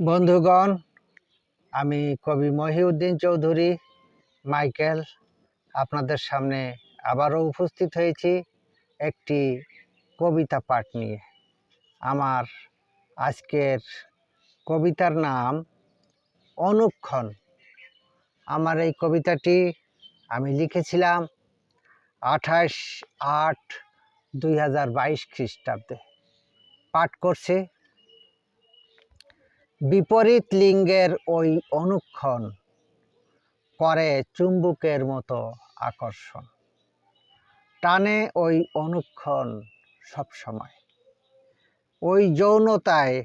বন্ধুগণ, আমি কবি মহিউদ্দিন চৌধুরী, মাইকেল, আপনাদের সামনে আবারও উপস্থিত হয়েছি একটি কবিতা পাঠ নিয়ে। আমার আজকের কবিতার নাম অনুক্ষণ। আমার এই কবিতাটি আমি লিখেছিলাম আঠাশ আট দুই খ্রিস্টাব্দে। পাঠ করছি বিপরীত লিঙ্গের ওই অনুক্ষণ করে চুম্বকের মতো আকর্ষণ। টানে ওই অনুক্ষণ সবসময়। ওই যৌনতায়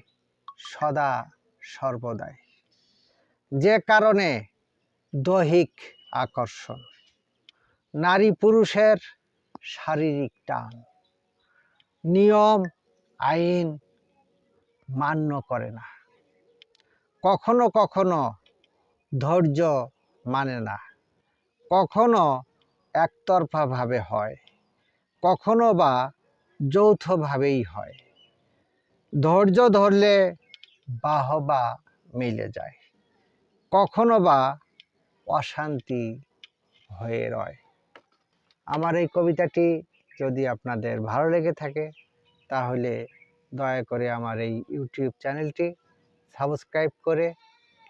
সদা সর্বদাই। যে কারণে দৈহিক আকর্ষণ, নারী পুরুষের শারীরিক টান, নিয়ম, আইন মান্য করে না। কখনো কখনো ধৈর্য মানে না। কখনো একতরফাভাবে হয়, কখনো বা যৌথভাবেই হয়। ধৈর্য ধরলে বাহবা মিলে যায়, কখনো বা অশান্তি হয়ে রয়। আমার এই কবিতাটি যদি আপনাদের ভালো লেগে থাকে, তাহলে দয়া করে আমার এই ইউটিউব চ্যানেলটি সাবস্ক্রাইব করে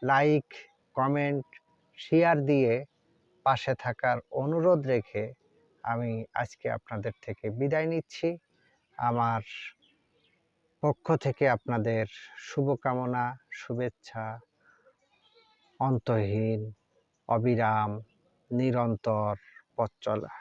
লাইক, কমেন্ট, শেয়ার দিয়ে পাশে থাকার অনুরোধ রেখে আমি আজকে আপনাদের থেকে বিদায় নিচ্ছি। আমার পক্ষ থেকে আপনাদের শুভকামনা, শুভেচ্ছা, অন্তহীন, অবিরাম, নিরন্তর পথ চলা।